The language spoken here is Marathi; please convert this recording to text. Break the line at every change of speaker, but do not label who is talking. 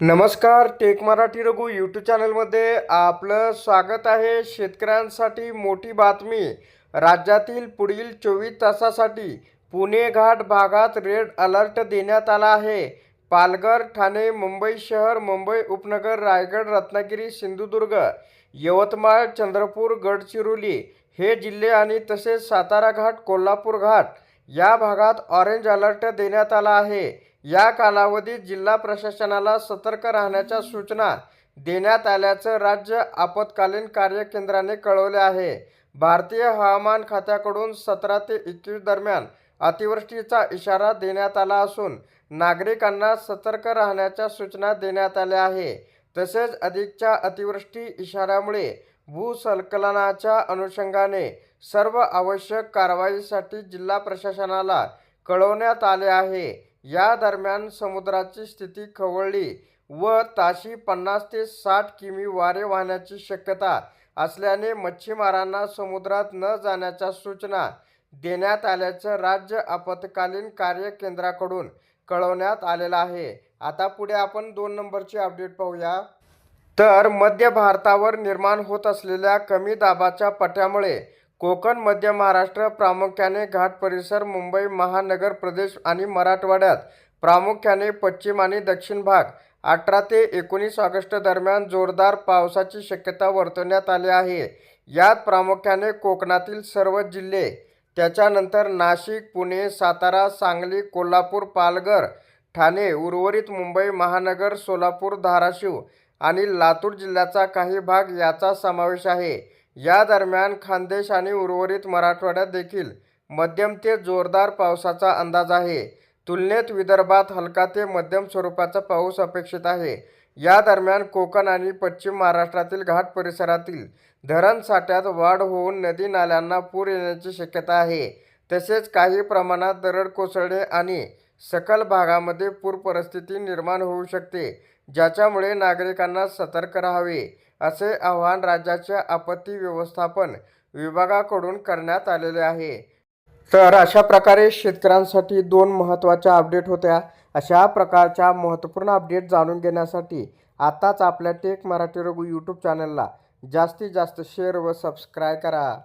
नमस्कार टेक मराठी रघु यूट्यूब चॅनलमध्ये आपलं स्वागत आहे शेतकऱ्यांसाठी मोठी बातमी. राज्यातील पुढील चोवीस तासासाठी पुणे घाट भागात रेड अलर्ट देण्यात आला आहे. पालघर ठाणे मुंबई शहर मुंबई उपनगर रायगड रत्नागिरी सिंधुदुर्ग यवतमाळ चंद्रपूर गडचिरोली हे जिल्हे आणि तसेच सातारा घाट कोल्हापूर घाट या भागात ऑरेंज अलर्ट देण्यात आला आहे. या कालावधीत जिल्हा प्रशासनाला सतर्क राहण्याच्या सूचना देण्यात आल्याचं राज्य आपत्कालीन कार्य केंद्राने कळवले आहे. भारतीय हवामान खात्याकडून सतरा ते एकवीस दरम्यान अतिवृष्टीचा इशारा देण्यात आला असून नागरिकांना सतर्क राहण्याच्या सूचना देण्यात आल्या आहे. तसेच अधिकच्या अतिवृष्टी इशाऱ्यामुळे भूसंकलनाच्या अनुषंगाने सर्व आवश्यक कारवाईसाठी जिल्हा प्रशासनाला कळवण्यात आले आहे. या दरम्यान समुद्राची स्थिती खवळली व ताशी पन्नास ते साठ किमी वारे वाहण्याची शक्यता असल्याने मच्छीमारांना समुद्रात न जाण्याच्या सूचना देण्यात आल्याचं राज्य आपत्कालीन कार्य केंद्राकडून कळवण्यात आलेलं आहे. आता पुढे आपण दोन नंबरची अपडेट पाहूया. तर मध्य भारतावर निर्माण होत असलेल्या कमी दाबाच्या पट्ट्यामुळे कोकण मध्य महाराष्ट्र प्रामुख्याने घाट परिसर मुंबई महानगर प्रदेश आणि मराठवाड्यात. प्रामुख्याने पश्चिम आणि दक्षिण भाग. अठरा ते एकोणीस ऑगस्ट दरम्यान जोरदार पावसाची शक्यता वर्तवण्यात आली आहे. यात प्रामुख्याने कोकणातील सर्व जिल्हे. त्याच्यानंतर नाशिक पुणे सातारा सांगली कोल्हापूर पालघर ठाणे उर्वरित मुंबई महानगर सोलापूर धाराशिव आणि लातूर जिल्ह्याचा काही भाग याचा समावेश आहे. या दरम्यान खानदेश आणि उर्वरित मराठवाड्यात देखील मध्यम ते जोरदार पावसाचा अंदाज आहे. तुलनेत विदर्भात हलका ते मध्यम स्वरूपाचा पाऊस अपेक्षित आहे. या दरम्यान कोकण आणि पश्चिम महाराष्ट्रातील घाट परिसरातील धरण साठ्यात वाढ होऊन नदी नाल्यांना पूर येण्याची शक्यता आहे. तसेच काही प्रमाणात दरड कोसळणे आणि सखल भागामध्ये पूर परिस्थिती निर्माण होऊ शकते ज्याच्यामुळे नागरिकांना सतर्क राहावे असे आवाहन राज्याच्या आपत्ती व्यवस्थापन विभागाकडून करण्यात आलेले आहे. तर अशा प्रकारे शेतकऱ्यांसाठी दोन महत्त्वाच्या अपडेट होत्या. अशा प्रकारच्या महत्त्वपूर्ण अपडेट जाणून घेण्यासाठी आताच आपल्या टेक मराठी रघु यूट्यूब चॅनलला जास्तीत जास्त शेअर व सबस्क्राईब करा.